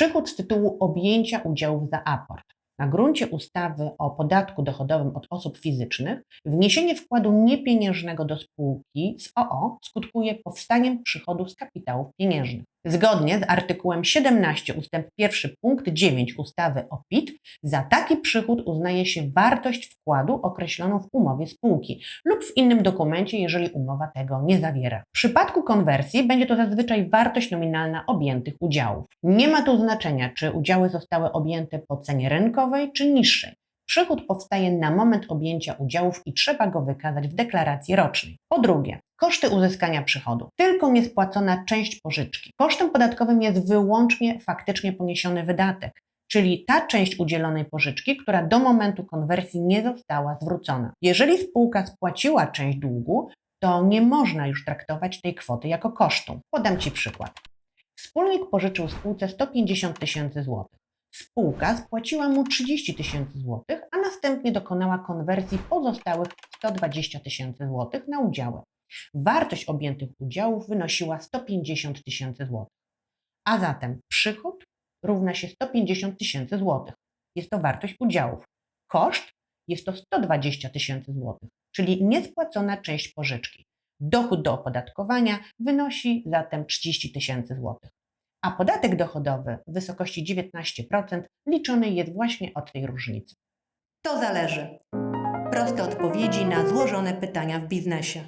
Przychód z tytułu objęcia udziałów za aport. Na gruncie ustawy o podatku dochodowym od osób fizycznych wniesienie wkładu niepieniężnego do spółki z OO skutkuje powstaniem przychodu z kapitałów pieniężnych. Zgodnie z artykułem 17 ust. 1 punkt 9 ustawy o PIT za taki przychód uznaje się wartość wkładu określoną w umowie spółki lub w innym dokumencie, jeżeli umowa tego nie zawiera. W przypadku konwersji będzie to zazwyczaj wartość nominalna objętych udziałów. Nie ma tu znaczenia, czy udziały zostały objęte po cenie rynkowej czy niższej. Przychód powstaje na moment objęcia udziałów i trzeba go wykazać w deklaracji rocznej. Po drugie, koszty uzyskania przychodu. Tylko niespłacona część pożyczki. Kosztem podatkowym jest wyłącznie faktycznie poniesiony wydatek, czyli ta część udzielonej pożyczki, która do momentu konwersji nie została zwrócona. Jeżeli spółka spłaciła część długu, to nie można już traktować tej kwoty jako kosztu. Podam Ci przykład. Wspólnik pożyczył spółce 150 tysięcy złotych. Spółka spłaciła mu 30 tysięcy złotych, a następnie dokonała konwersji pozostałych 120 tysięcy złotych na udziały. Wartość objętych udziałów wynosiła 150 tysięcy złotych. A zatem przychód równa się 150 tysięcy złotych. Jest to wartość udziałów. Koszt jest to 120 tysięcy złotych, czyli niespłacona część pożyczki. Dochód do opodatkowania wynosi zatem 30 tysięcy złotych a podatek dochodowy w wysokości 19% liczony jest właśnie od tej różnicy. To zależy. Proste odpowiedzi na złożone pytania w biznesie.